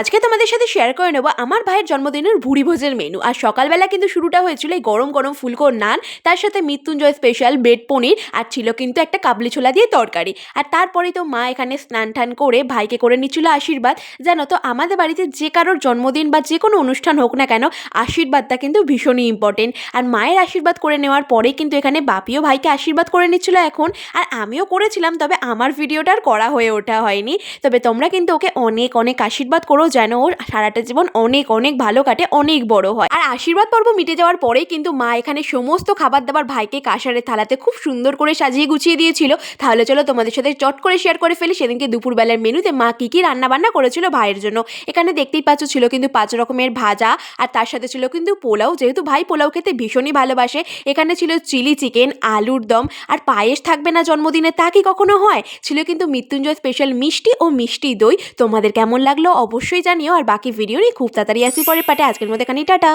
আজকে তোমাদের সাথে শেয়ার করে নেব আমার ভাইয়ের জন্মদিনের ভুড়ি ভোজের মেনু আর সকালবেলা কিন্তু শুরুটা হয়েছিল এই গরম গরম ফুলকোর নান, তার সাথে মৃত্যুঞ্জয় স্পেশাল ব্রেড পনির, আর ছিল কিন্তু একটা কাবলি ছোলা দিয়ে তরকারি। আর তারপরে তো মা এখানে স্নান টান করে ভাইকে করে নিচ্ছিল আশীর্বাদ। জানো তো, আমাদের বাড়িতে যে কারোর জন্মদিন বা যে কোনো অনুষ্ঠান হোক না কেন, আশীর্বাদটা কিন্তু ভীষণই ইম্পর্টেন্ট আর মায়ের আশীর্বাদ করে নেওয়ার পরে কিন্তু এখানে বাপিও ভাইকে আশীর্বাদ করে নিচ্ছিল এখন। আর আমিও করেছিলাম, তবে আমার ভিডিওটা আর করা হয়ে ওঠা হয়নি। তবে তোমরা কিন্তু ওকে অনেক অনেক আশীর্বাদ করো যেন ওর সারাটা জীবন অনেক অনেক ভালো কাটে, অনেক বড় হয়। আর আশীর্বাদ পর্ব মিটে যাওয়ার পরে কিন্তু মা এখানে সমস্ত খাবার দাবার ভাইকে কাঁসারের থালাতে খুব সুন্দর করে সাজিয়ে গুছিয়ে দিয়েছিল। তাহলে চলো তোমাদের সাথে চট করে শেয়ার করে ফেলি। সেদিনকে দুপুরবেলার মেনুতে মা কী কী রান্নাবান্না করেছিল ভাইয়ের জন্য। এখানে দেখতেই পাচ্ছ ছিল কিন্তু পাঁচ রকমের ভাজা আর তার সাথে ছিল কিন্তু পোলাও। যেহেতু ভাই পোলাও খেতে ভীষণই ভালোবাসে, এখানে ছিল চিলি চিকেন, আলুর দম। আর পায়েস থাকবে না জন্মদিনে, তা কি কখনো হয়? ছিল কিন্তু মৃত্যুঞ্জয় স্পেশাল মিষ্টি ও মিষ্টি দই। তোমাদের কেমন লাগল? অবশ্যই জানিও আর বাকি ভিডিও নিয়ে খুব তাড়াতাড়ি আসি পরে পাটে আজকের মধ্যে এখানেই টাটা।